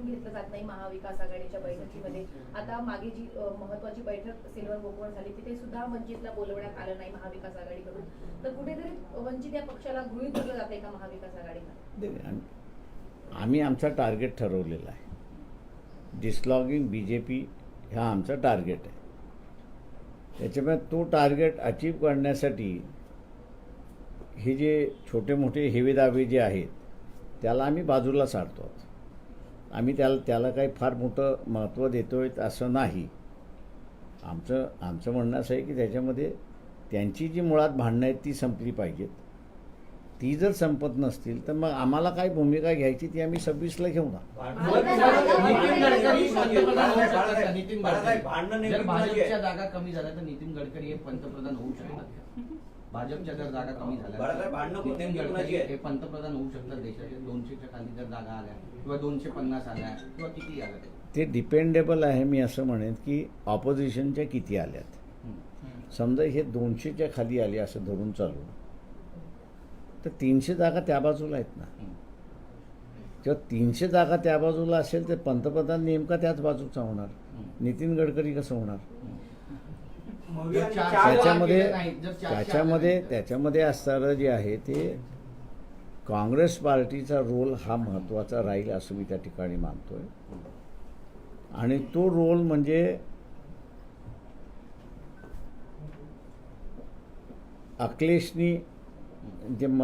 घेतलं जात नाही महाविकास आघाडीच्या बैठकीमध्ये. आता मागे जी महत्वाची बैठक सिल्वर गोकुळ झाली तिथे सुद्धा वंचितला बोलवण्यात आलं नाही महाविकास आघाडीकडून. तर कुठेतरी वंचित या पक्षाला गृहित धरलं जाते का महाविकास आघाडीला आम्ही आमचा टार्गेट ठरवलेला आहे. डिसलॉगिंग बी जे पी हा आमचा टार्गेट आहे. त्याच्यामुळे तो टार्गेट अचीव करण्यासाठी हे जे छोटे मोठे हेवेदावे जे आहेत त्याला आम्ही बाजूला सारतो आहोत आम्ही त्याला त्याला काही फार मोठं महत्त्व देतो आहे असं नाही आमचं आमचं म्हणणं असं आहे की त्याच्यामध्ये त्यांची जी मुळात भांडणं आहेत ती संपली पाहिजेत ती जर संपत नसतील तर मग आम्हाला काय भूमिका घ्यायची ती आम्ही सव्वीसला घेऊ ना नितीन गडकरी पंतप्रधान होऊ शकतात का? नितीन बाळासाहेब, भांडणं गडकरी नेमकी जर कुणाची भाजपच्या आहे? जागा कमी झाल्या तर नितीन गडकरी हे पंतप्रधान होऊ शकतात भाजपच्या जर जागा कमी झाल्या? हे पंतप्रधान होऊ शकतात देशाचे दोनशेच्या खाली जर जागा आल्या किंवा दोनशे पन्नास आल्या किंवा किती आल्या ते. ते डिपेंडेबल आहे मी असं म्हणेन की ऑपोजिशनच्या किती आल्यात. समजा हे दोनशेच्या खाली आले असं धरून चालू तर तीनशे जागा त्या बाजूला आहेत ना. जेव्हा तीनशे जागा त्या बाजूला असेल तर पंतप्रधान नेमका त्याच बाजूचा होणार. नितीन गडकरी कसं होणार मग जर आणि चार- चार- त्याच्यामध्ये त्याच्यामध्ये त्याच्यामध्ये असणारं जे आहे ते काँग्रेस पार्टीचा रोल हा महत्त्वाचा राहील असं मी त्या ठिकाणी मानतोय. आणि तो रोल म्हणजे अखिलेशनी जे म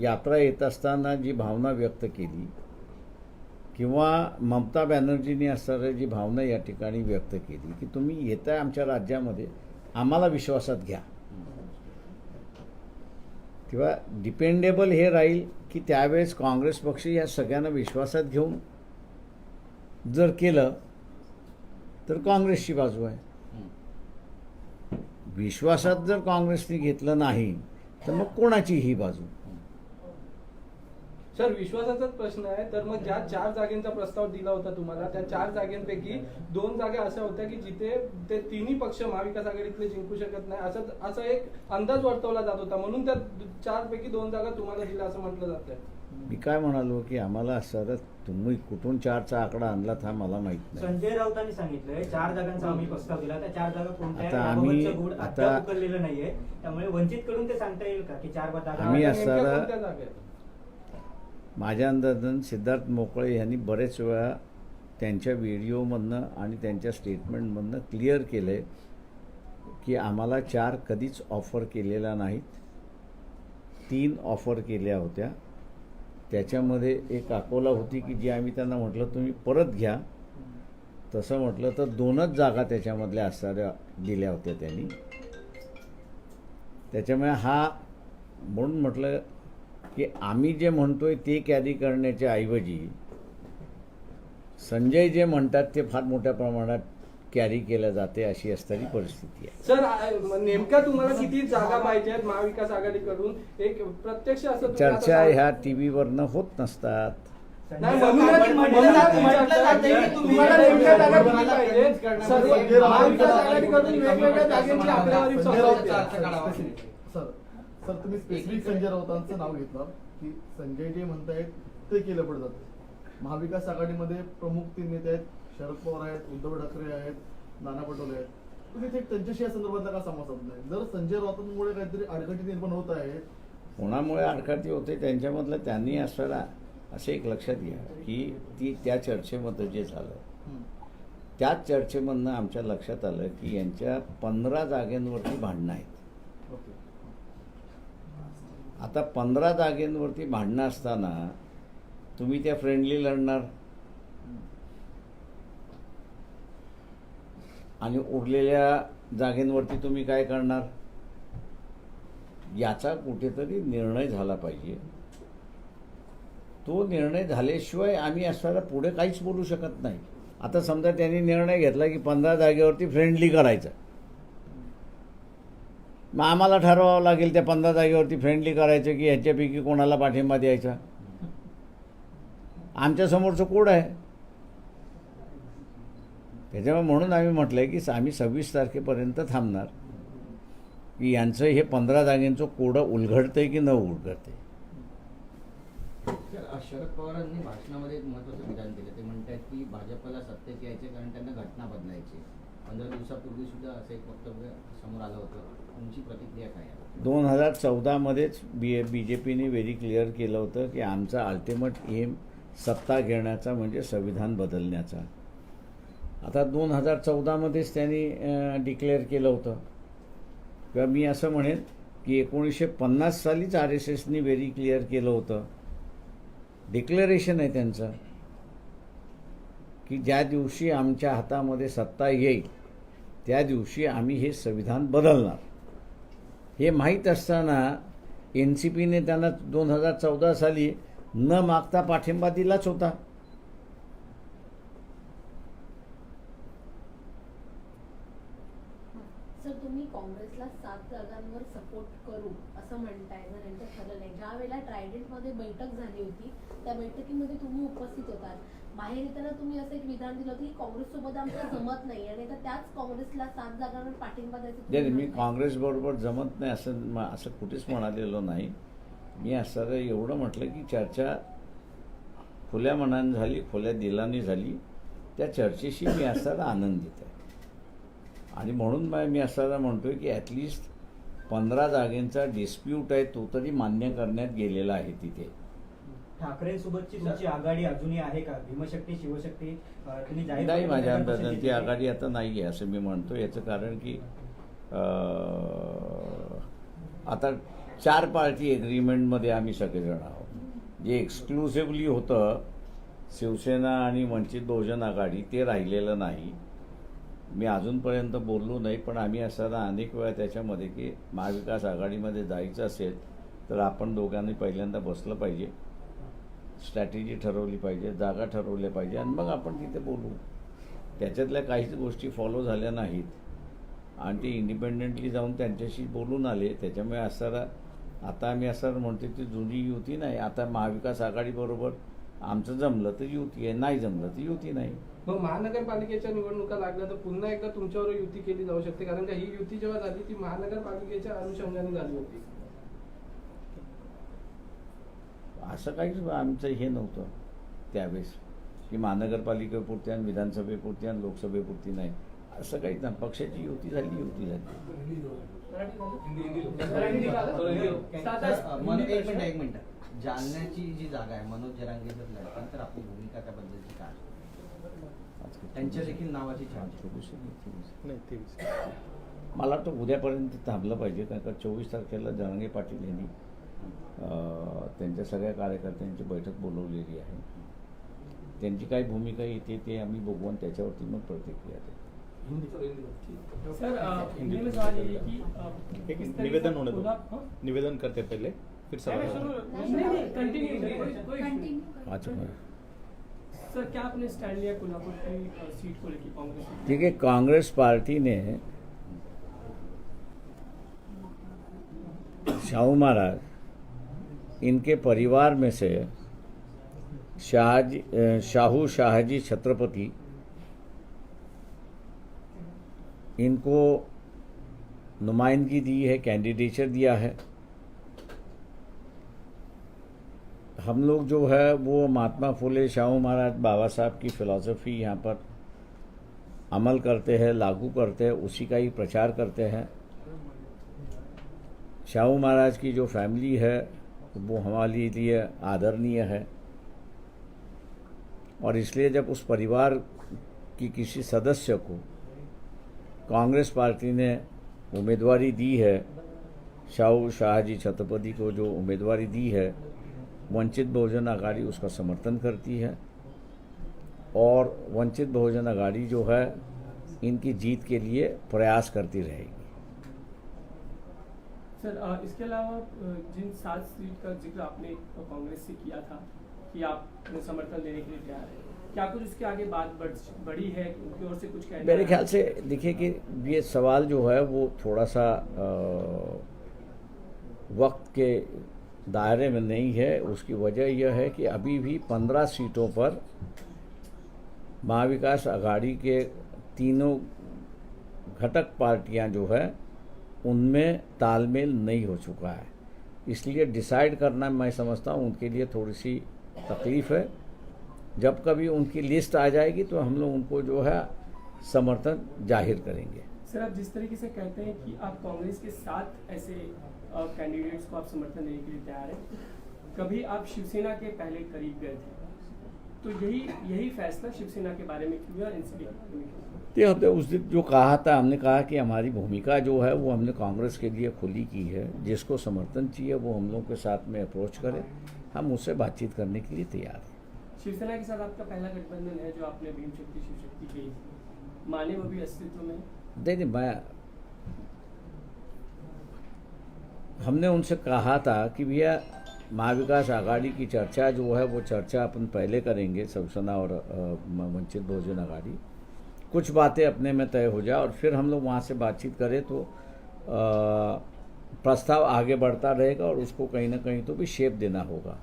यात्रा येत असताना जी भावना व्यक्त केली किंवा ममता बॅनर्जींनी असणारी जी भावना या ठिकाणी व्यक्त केली की तुम्ही येताय आमच्या राज्यामध्ये आम्हाला विश्वासात घ्या. किंवा डिपेंडेबल हे राहील की त्यावेळेस काँग्रेस पक्ष या सगळ्यांना विश्वासात घेऊन जर केलं तर काँग्रेसची बाजू आहे. विश्वासात जर काँग्रेसने घेतलं नाही तर मग कोणाची ही बाजू? सर विश्वासाचाच प्रश्न आहे. तर मग ज्या चार जागेंचा प्रस्ताव दिला होता तुम्हाला त्या चार जागेंपैकी दोन जागा अशा होत्या की जिथे ते तिन्ही पक्ष महाविकास आघाडीतले जिंकू शकत नाही. असं असा एक अंदाज वर्तवला जात होता. म्हणून त्या चार पैकी दोन जागा तुम्हाला दिल्या असं म्हटलं जातंय मी काय म्हणालो की आम्हाला असं तुम्ही कुठून चारचा आकडा आणलात हा मला माहीत नाही. संजय राऊतांनी सांगितलंय चार जागांचा आम्ही प्रस्ताव दिला. त्या चार जागा कोणत्याही आता आम्ही- आता- उकललेलं नाहीये. त्यामुळे वंचित कडून ते सांगता येईल का की चार जागा आम्ही असणारा- कोणत्या? माझ्या अंदाजानं सिद्धार्थ मोकळे यांनी बरेच वेळा त्यांच्या व्हिडिओमधनं आणि त्यांच्या स्टेटमेंटमधनं क्लिअर केलं आहे की आम्हाला चार कधीच ऑफर केलेल्या नाहीत. तीन ऑफर केल्या होत्या. त्याच्यामध्ये एक अकोला होती की जी आम्ही त्यांना म्हटलं तुम्ही परत घ्या. तसं म्हटलं तर दोनच जागा त्याच्यामधल्या असणाऱ्या दिल्या होत्या त्यांनी. त्याच्यामुळे हा म्हणून म्हटलं की आम्ही जे म्हणतोय ते कॅरी करण्याच्या ऐवजी संजय जे म्हणतात ते फार मोठ्या प्रमाणात कॅरी केलं जाते अशी असणारी परिस्थिती आहे. सर नेमक्या तुम्हाला किती जागा पाहिजे आहेत महाविकास आघाडीकडून? एक प्रत्यक्ष असं चर्चा ह्या टी व्हीवरनं होत नसतात. वेगवेगळ्या सर तुम्ही स्पेसिफिक संजय राऊतांचं नाव घेतलं की संजय जे म्हणतायत ते केलं पडतात. महाविकास आघाडीमध्ये प्रमुख तीन नेते आहेत शरद पवार आहेत उद्धव ठाकरे आहेत नाना पटोले आहेत. तुम्ही ते त्यांच्याशी या संदर्भातला का संवाद साधलाय जर संजय राऊतांमुळे काहीतरी अडचणी निर्माण होत आहे कोणामुळे आडकाठी होते त्यांच्यामधलं त्यांनी असलेला असं एक लक्षात घ्या की ती त्या चर्चेमध्ये जे झालं त्याच चर्चेमधनं आमच्या लक्षात आलं की यांच्या पंधरा जागेंवरती भांडणं आहेत. आता पंधरा जागेंवरती भांडणं असताना तुम्ही त्या फ्रेंडली लढणार. आणि उरलेल्या जागेंवरती तुम्ही काय करणार? याचा कुठेतरी निर्णय झाला पाहिजे. तो निर्णय झाल्याशिवाय आम्ही असताना पुढे काहीच बोलू शकत नाही. आता समजा त्यांनी निर्णय घेतला की पंधरा जागेवरती फ्रेंडली करायचं. मग आम्हाला ठरवावं लागेल त्या पंधरा जागेवरती फ्रेंडली करायचं की ह्याच्यापैकी कोणाला पाठिंबा द्यायचा. आमच्यासमोरचं कोड आहे? त्याच्यामुळे म्हणून आम्ही म्हटलं आहे की आम्ही सव्वीस तारखेपर्यंत थांबणार. की यांचं हे पंधरा जागेंचं कोडं उलगडतं आहे की न उलगडतं तर शरद पवारांनी भाषणामध्ये एक महत्त्वाचं विधान केलं. ते म्हणतात की भाजपला सत्तेत यायचे कारण त्यांना घटना बदलायची पंधरा दिवसापूर्वी सुद्धा असं एक वक्तव्य समोर आलं होतं. तुमची प्रतिक्रिया काय दोन हजार चौदामध्येच बी बी जे पीने व्हेरी क्लिअर केलं होतं की आमचा अल्टिमेट एम सत्ता घेण्याचा म्हणजे संविधान बदलण्याचा. आता दोन हजार चौदामध्येच त्यांनी डिक्लेअर केलं होतं. किंवा मी असं म्हणेन की एकोणीसशे पन्नास सालीच आर एस एसनी व्हेरी क्लिअर केलं होतं. डिक्लेरेशन आहे त्यांचं. की ज्या दिवशी आमच्या हातामध्ये सत्ता येईल त्या दिवशी आम्ही हे संविधान बदलणार. हे माहीत असताना एन सी पीने त्यांना दोन हजार चौदा साली न मागता पाठिंबा दिलाच होता. सर तुम्ही काँग्रेसला सात जागांवर सपोर्ट करू असं म्हणताय. जर यांचं ठरलं नाही. ज्या वेळेला ट्रायडेंटमध्ये बैठक झाली होती त्या बैठकीमध्ये तुम्ही उपस्थित होतात. बाहेर येताना तुम्ही असं एक विधान दिलं होतं की काँग्रेससोबत आमचं जमत नाही आणि आता त्याच काँग्रेसला सात जागांवर पाठिंबा द्यायचं मी म्हणताय. काँग्रेसबरोबर जमत नाही असं म- असं कुठेच म्हणालेलो नाही. मी असं एवढं म्हटलं की चर्चा खुल्या मनाने झाली खुल्या दिलाने झाली. त्या चर्चेशी मी असताना आनंदित आहे. आणि म्हणून मग मी असताना म्हणतोय की ॲटलिस्ट पंधरा जागेंचा डिस्प्यूट आहे तो तरी मान्य करण्यात गेलेला आहे तिथे. ठाकरेंसोबतची तुमची आघाडी अजूनही आहे का? भीमशक्ती शिवशक्ती अं, तुम्ही जाहीर नाही माझ्या अंदाजाने ती आघाडी आता नाही आहे असं मी म्हणतो याचं कारण की आता चार पार्टी एग्रीमेंटमध्ये आम्ही सगळेजण आहोत. जे एक्सक्लुसिव्हली होतं शिवसेना आणि वंचित बहुजन आघाडी ते राहिलेलं नाही. मी अजूनपर्यंत बोललो नाही पण आम्ही असताना अनेक वेळा त्याच्यामध्ये की महाविकास आघाडीमध्ये जायचं असेल तर आपण दोघांनी पहिल्यांदा बसलं पाहिजे. स्ट्रॅटेजी ठरवली पाहिजे जागा ठरवल्या पाहिजे आणि मग आपण तिथे बोलू. त्याच्यातल्या काहीच गोष्टी फॉलो झाल्या नाहीत. आणि ते इंडिपेंडेंटली जाऊन त्यांच्याशी बोलून आले. त्याच्यामुळे असताना आता आम्ही असं म्हणतो ती जुनी युती नाही. आता महाविकास आघाडीबरोबर आमचं जमलं तर युती आहे. नाही जमलं तर युती नाही. मग महानगरपालिकेच्या निवडणुका लागल्या तर पुन्हा एकदा तुमच्यावर युती केली जाऊ शकते. कारण का ही युती जेव्हा झाली ती महानगरपालिकेच्या अनुषंगाने झाली होती. असं काहीच आमचं हे नव्हतं त्यावेळेस. की महानगरपालिकेपुरती आणि विधानसभेपुरती आणि लोकसभेपुरती नाही. असं काहीच नाही. पक्षाची युती झाली युती झाली. एक मिनिट एक मिनिट. जालन्याची जी जागा आहे मनोज जरांगे जर लढतील तर आपली भूमिका त्याबद्दलची काय त्यांच्या देखील नावाची चर्चा मला वाटतं उद्यापर्यंत थांबलं पाहिजे कारण का चोवीस तारखेला जरांगे पाटील यांनी त्यांच्या सगळ्या कार्यकर्त्यांची बैठक बोलवलेली आहे. त्यांची काय भूमिका येते ते आम्ही बघू आणि त्याच्यावरती मग प्रतिक्रिया है तरीके निवेदन होने दो? निवेदन करते पहले फिर सवाल सर क्या आपने स्टैंड लिया कोल्हापुर की अ, सीट को लेकर कांग्रेस की? ठीक है कांग्रेस पार्टी ने शाहू महाराज इनके परिवार में से शाहजी शाहू शाहजी छत्रपति इनको नुमाइंदगी दी है कैंडिडेचर दिया है। हम लोग जो है, वो महात्मा फुले, शाहू महाराज, बाबा साहब की फिलॉसफी यहाँ पर अमल करते हैं, लागू करते हैं, उसी का ही प्रचार करते हैं। शाहू महाराज की जो फैमिली है वो हमारे लिए आदरणीय है। और इसलिए जब उस परिवार की किसी सदस्य को कांग्रेस पार्टी ने उम्मीदवारी दी है, शाहू शाहजी छत्रपति को जो उम्मीदवारी दी है, वंचित बहुजन आघाड़ी उसका समर्थन करती है। और वंचित बहुजन आघाड़ी जो है, इनकी जीत के लिए प्रयास करती रहेगी। सर इसके अलावा जिन सात सीट का जिक्र आपने कांग्रेस से किया था कि आप समर्थन देने के लिए तैयार हैं क्या कुछ उसके आगे बात बढ़ है उनकी ओर से कुछ कहना मेरे? ख्याल से देखिए कि ये सवाल जो है वो थोड़ा सा वक्त के दायरे में नहीं है उसकी वजह यह है कि अभी भी पंद्रह सीटों पर महाविकास आघाड़ी के तीनों घटक पार्टियां जो है उनमें तालमेल नहीं हो चुका है। इसलिए डिसाइड करना मैं समझता हूँ, उनके लिए थोड़ी सी तकलीफ़ है। जब कभी उनकी लिस्ट आ जाएगी तो हम लोग उनको जो है समर्थन ज़ाहिर करेंगे। सर, आप जिस तरीके से कहते हैं कि आप कांग्रेस के साथ ऐसे कैंडिडेट्स को आप समर्थन देने के लिए तैयार हैं, कभी आप शिवसेना के पहले करीब गए थे? तो यही यही फैसला शिवसेना के बारे में क्यों एनसीपी ये हमने उस दिन जो कहा था हमने कहा कि हमारी भूमिका जो है वो हमने कांग्रेस के लिए खुली की है। जिसको समर्थन चाहिए वो हम लोग के साथ में अप्रोच करे। हम उससे बातचीत करने के लिए तैयार हैं। शिवसेना के साथ आपका पहला गठबंधन है जो आपने भीम शक्ति शिव शक्ति थी माने वो भी अस्तित्व में? नहीं नहीं मैं हमने उनसे कहा था कि भैया महाविकास आघाड़ी की चर्चा जो है वो चर्चा अपन पहले करेंगे शिवसेना और वंचित बहुजन आघाड़ी। कुछ बातें अपने में तय हो जाए और फिर हम लोग वहाँ से बातचीत करें तो प्रस्ताव आगे बढ़ता रहेगा और उसको कहीं ना कहीं तो भी शेप देना होगा।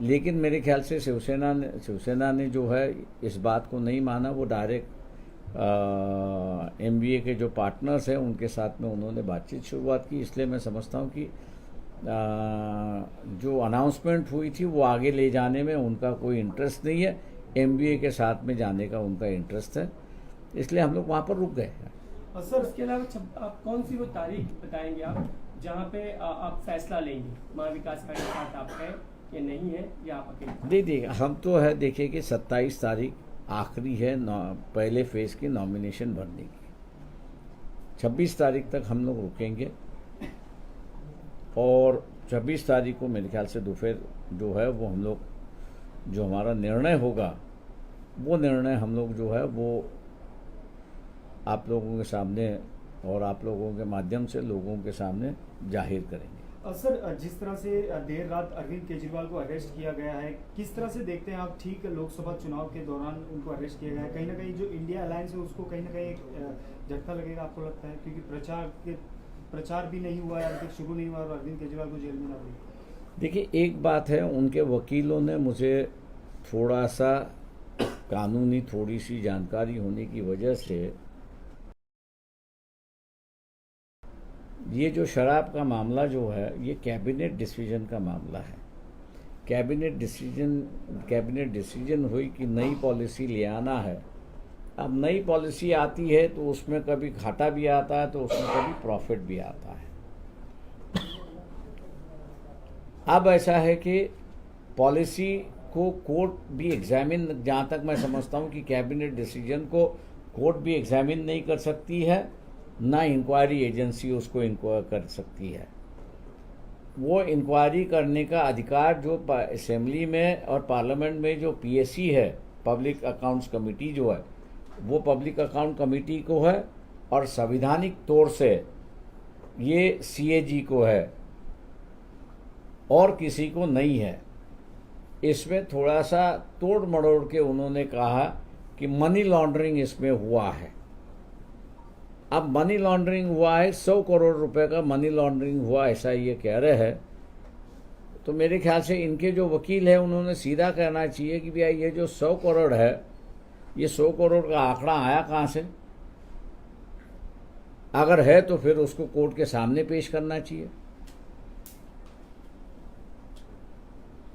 लेकिन मेरे ख्याल से शिवसेना ने शिवसेना ने जो है इस बात को नहीं माना। वो डायरेक्ट एमबीए के जो पार्टनर्स हैं उनके साथ में उन्होंने बातचीत शुरुआत की। इसलिए मैं समझता हूँ कि अ, जो अनाउंसमेंट हुई थी वो आगे ले जाने में उनका कोई इंटरेस्ट नहीं है। एमबीए के साथ में जाने का उनका इंटरेस्ट है। इसलिए हम लोग वहाँ पर रुक गए हैं। और सर उसके अलावा आप कौन सी वो तारीख बताएँगे आप जहाँ पे आ, आप फैसला लेंगे? महाविकास का साथ आप है या नहीं है या आप अकेले? नहीं नहीं हम तो है देखिए कि 27 तारीख आखिरी है पहले फ़ेज़ की नॉमिनेशन भरने की। 26 तारीख तक हम लोग रुकेंगे। और 26 तारीख को मेरे ख्याल से दोपहर जो है वो हम लोग जो हमारा निर्णय होगा, वो निर्णय हम लोग जो है, वो आप लोगों के सामने और आप लोगों के माध्यम से लोगों के सामने ज़ाहिर करेंगे। सर, जिस तरह से देर रात अरविंद केजरीवाल को अरेस्ट किया गया है, किस तरह से देखते हैं आप ठीक लोकसभा चुनाव के दौरान उनको अरेस्ट किया गया है? कहीं ना कहीं जो इंडिया अलायंस है, उसको कहीं ना कहीं एक झटका लगेगा आपको लगता है? क्योंकि प्रचार के, प्रचार भी नहीं हुआ है, अभी तक शुरू नहीं हुआ और अरविंद केजरीवाल को जेल में ना देखिए, एक बात है, उनके वकीलों ने मुझे थोड़ा सा कानूनी थोड़ी सी जानकारी होने की वजह से ये जो शराब का मामला जो है, ये कैबिनेट डिसीज़न का मामला है। कैबिनेट डिसीज़न कैबिनेट डिसीज़न हुई कि नई पॉलिसी ले आना है। अब नई पॉलिसी आती है तो उसमें कभी घाटा भी आता है तो उसमें कभी प्रॉफिट भी आता है। अब ऐसा है कि पॉलिसी को कोर्ट भी एग्जामिन जहाँ तक मैं समझता हूँ कि कैबिनेट डिसीज़न को कोर्ट भी एग्जामिन नहीं कर सकती है, ना इंक्वायरी एजेंसी उसको इंक्वायर कर सकती है। वो इंक्वायरी करने का अधिकार जो असेंबली में और पार्लियामेंट में जो पीएससी है पब्लिक अकाउंट्स कमेटी जो है, वो पब्लिक अकाउंट कमेटी को है और संविधानिक तौर से ये सीएजी को है। और किसी को नहीं है। इसमें थोड़ा सा तोड़ मड़ोड़ के उन्होंने कहा कि मनी लॉन्ड्रिंग इसमें हुआ है। अब मनी लॉन्ड्रिंग हुआ है, सौ करोड़ रुपए का मनी लॉन्ड्रिंग हुआ, ऐसा ये कह रहे हैं। तो मेरे ख्याल से इनके जो वकील है, उन्होंने सीधा कहना चाहिए कि भैया, ये जो सौ करोड़ है, ये सौ करोड़ का आंकड़ा आया कहाँ से? अगर है तो फिर उसको कोर्ट के सामने पेश करना चाहिए।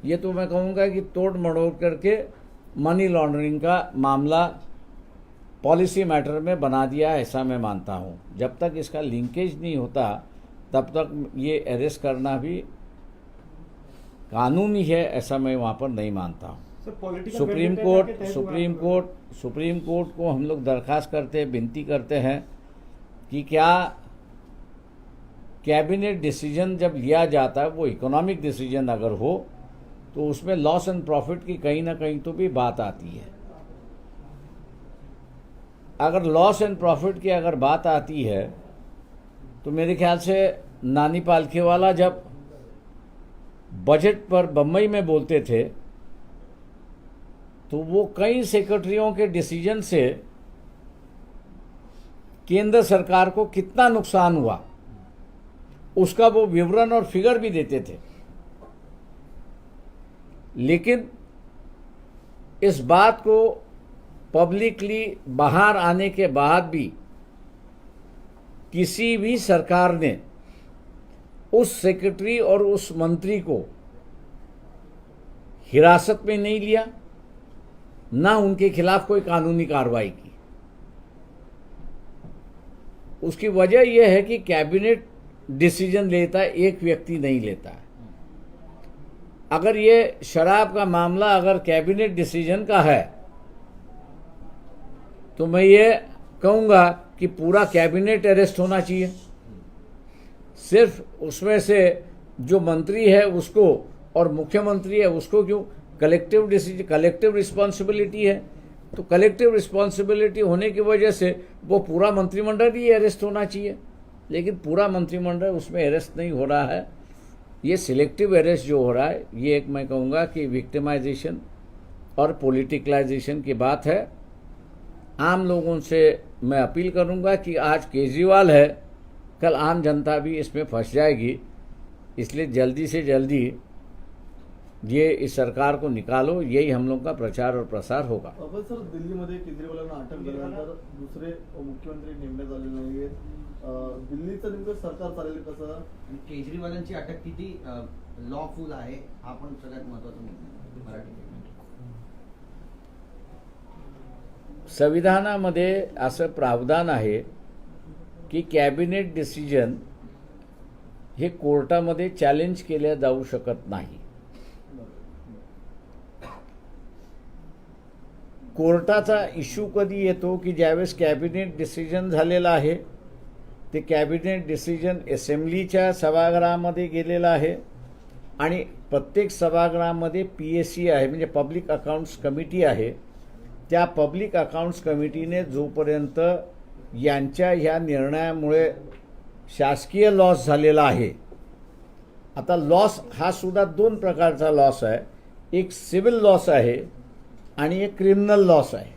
ये तो मैं कहूँगा कि तोड़ मड़ोड़ करके मनी लॉन्ड्रिंग का मामला पॉलिसी मैटर में बना दिया ऐसा मैं मानता हूँ। जब तक इसका लिंकेज नहीं होता तब तक ये अरेस्ट करना भी कानूनी है ऐसा मैं वहाँ पर नहीं मानता हूँ। Supreme court supreme court supreme court को हम लोग दरखास्त करते हैं विनती करते हैं कि क्या कैबिनेट डिसीज़न जब लिया जाता है वो इकोनॉमिक डिसीज़न अगर हो तो उसमें लॉस एंड प्रॉफिट की कहीं ना कहीं तो भी बात आती है। अगर लॉस एंड प्रॉफिट की अगर बात आती है तो मेरे ख्याल से नानी पालखेवाला जब बजट पर बम्बई में बोलते थे तो वो कई सेक्रेटरियों के डिसीज़न से केंद्र सरकार को कितना नुकसान हुआ, उसका वो विवरण और फिगर भी देते थे। लेकिन इस बात को पब्लिकली बाहर आने के बाद भी किसी भी सरकार ने उस सेक्रेटरी और उस मंत्री को हिरासत में नहीं लिया, ना उनके खिलाफ कोई कानूनी कार्रवाई की। उसकी वजह यह है कि कैबिनेट डिसीज़न लेता है एक व्यक्ति नहीं लेता। है अगर ये शराब का मामला अगर कैबिनेट डिसीज़न का है तो मैं ये कहूँगा कि पूरा कैबिनेट अरेस्ट होना चाहिए। सिर्फ़ उसमें से जो मंत्री है उसको, और मुख्यमंत्री है उसको क्यों? कलेक्टिव डिसीज़न कलेक्टिव रिस्पॉन्सिबिलिटी है। तो कलेक्टिव रिस्पॉन्सिबिलिटी होने की वजह से वो पूरा मंत्रिमंडल ही अरेस्ट होना चाहिए। लेकिन पूरा मंत्रिमंडल उसमें अरेस्ट नहीं हो रहा है। ये सिलेक्टिव अरेस्ट जो हो रहा है, ये एक मैं कहूँगा कि विक्टिमाइजेशन और पॉलिटिकलाइजेशन की बात है। आम लोगों से मैं अपील करूँगा कि आज केजरीवाल है, कल आम जनता भी इसमें फंस जाएगी। इसलिए जल्दी से जल्दी ये इस सरकार को निकालो, यही हम लोग का प्रचार और प्रसार होगा। सर दिल्लीमध्ये केजरीवालांना अटक दुसरे मुख्यमंत्री दिल्लीचं नेमकं सरकार चालेल कसं? आणि केजरीवालांची अटक किती लॉफुल आहे हा पण सगळ्यात महत्त्वाचा मुद्दा आहे मराठी संविधानामध्ये असं प्रावधान आहे की कॅबिनेट डिसिजन हे कोर्टामध्ये चॅलेंज केल्या जाऊ शकत नाही. कोर्टाचा इश्यू कधी येतो की ज्यावेळेस कॅबिनेट डिसिजन झालेलं आहे ते कॅबिनेट डिसिजन असेंब्लीच्या सभागृहामध्ये गेलेलं आहे. आणि प्रत्येक सभागृहामध्ये पी एस सी आहे म्हणजे पब्लिक अकाउंट्स कमिटी आहे. त्या पब्लिक अकाउंट्स कमिटीने जोपर्यंत यांच्या ह्या निर्णयामुळे शासकीय लॉस झालेला आहे आता लॉस हा सुद्धा दोन प्रकारचा लॉस आहे. एक सिव्हिल लॉस आहे आणि एक क्रिमिनल लॉस आहे.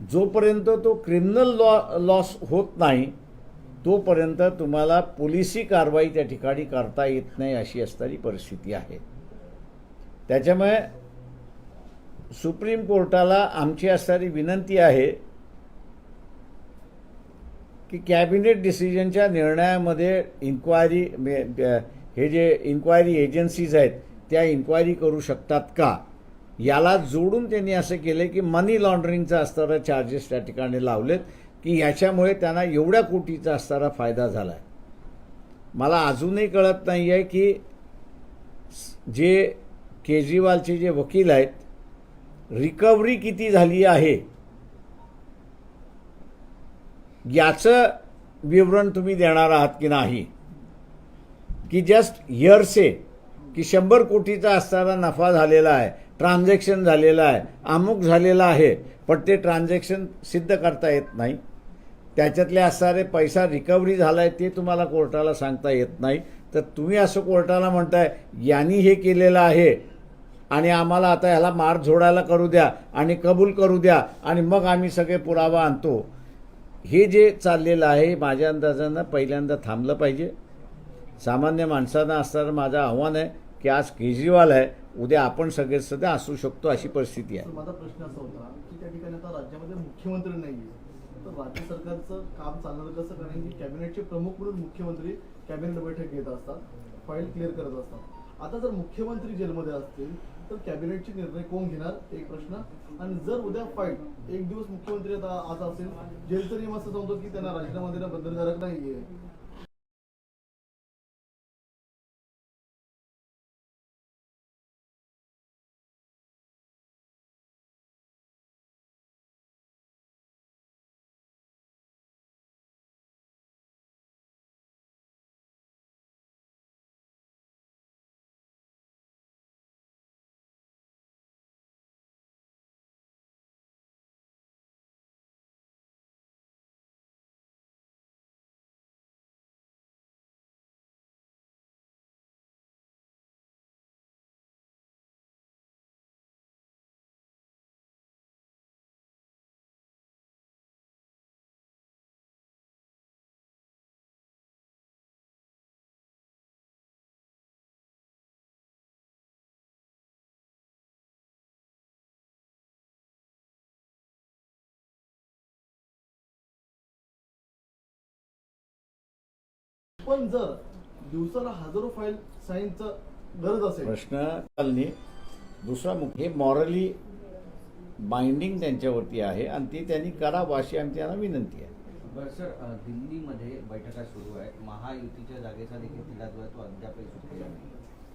जोपर्यंत तो क्रिमिनल लॉ लॉस होत नाही तोपर्यंत तुम्हाला पोलिसी कारवाई त्या ठिकाणी करता येत नाही अशी असणारी परिस्थिती आहे. त्याच्यामुळे सुप्रीम कोर्टाला आमची असणारी विनंती आहे की कॅबिनेट डिसिजनच्या निर्णयामध्ये इन्क्वायरी हे जे इन्क्वायरी एजन्सीज आहेत त्या इन्क्वायरी करू शकतात का? याला जोडून त्यांनी असं केलं की मनी लॉन्ड्रिंगचा असणारा चार्जेस त्या ठिकाणी लावलेत की याच्यामुळे त्यांना एवढ्या कोटीचा असणारा फायदा झाला आहे मला अजूनही कळत नाही आहे की जे केजरीवालचे जे वकील आहेत रिकव्हरी किती झाली आहे? याचं विवरण तुम्ही देणार आहात की नाही? की जस्ट इयर्से की शंभर कोटीचा असणारा नफा झालेला आहे ट्रान्झॅक्शन झालेलं आहे. अमुक झालेलं आहे पण ते ट्रान्झॅक्शन सिद्ध करता येत नाही. त्याच्यातले असणारे पैसा रिकव्हरी झाला आहे ते तुम्हाला कोर्टाला सांगता येत नाही. तर तुम्ही असं कोर्टाला म्हणताय यांनी हे केलेलं आहे आणि आम्हाला आता ह्याला मार झोडायला करू द्या आणि कबूल करू द्या आणि मग आम्ही सगळे पुरावा आणतो. हे जे चाललेलं आहे माझ्या अंदाजानं पहिल्यांदा थांबलं पाहिजे. सामान्य माणसांना असणारं माझं आव्हान आहे की आज केजरीवाल आहे उद्या आपण सगळे सध्या असू शकतो अशी परिस्थिती आहे. माझा प्रश्न असा होता की त्या ठिकाणी आता राज्यामध्ये मुख्यमंत्री नाहीये. तर राज्य सरकारचं काम चालणार कसं? कारण की कॅबिनेटचे प्रमुख म्हणून मुख्यमंत्री कॅबिनेट बैठक घेत असतात फाईल क्लिअर करत असतात. आता जर मुख्यमंत्री जेलमध्ये असतील तर कॅबिनेटचे निर्णय कोण घेणार? एक प्रश्न. आणि जर उद्या फाईट एक दिवस मुख्यमंत्री आता आज असेल जेलचं नियम असं सांगतो की त्यांना राजीनामा देणं बंधनकारक नाहीये. पण जर दिवसाला हजारो फाईल साईनचं गरज असेल प्रश्न चालणे. दुसरा मुख्य हे मॉरली बाइंडिंग त्यांच्यावरती आहे आणि ती त्यांनी करावं अशी आमची त्यांना विनंती आहे. बरं सर अ, दिल्लीमध्ये बैठका सुरू आहेत. महायुतीच्या जागेचा देखील तिढा जो आहे तो अद्यापही सुटलेला नाही.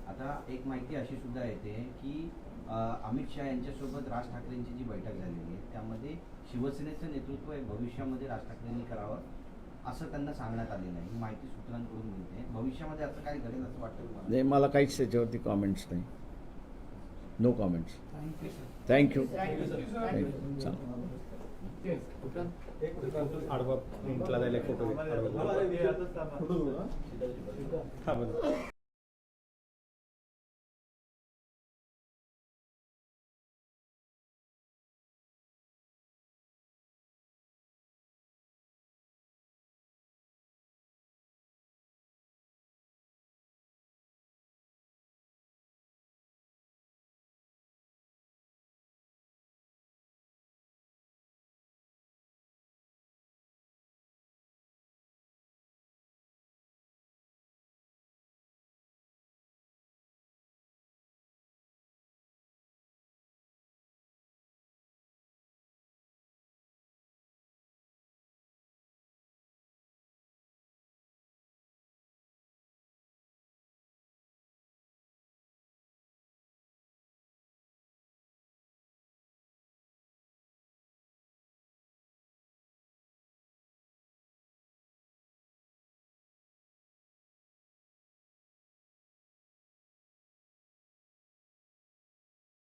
आता एक माहिती अशी सुद्धा येते की अ, अमित शहा यांच्यासोबत राज ठाकरेंची जी बैठक झालेली आहे त्यामध्ये शिवसेनेचं नेतृत्व हे भविष्यामध्ये राज ठाकरेंनी करावं. असं त्यांना सांगण्यात आलेलं आहे. ही माहिती सूत्रांकडून मिळते. भविष्यामध्ये असं काय घडेल असं वाटतं तुम्हाला? नाही मला काहीच त्याच्यावरती कॉमेंट्स नाही. नो कॉमेंट्स थँक्यू थँक्यू चालेल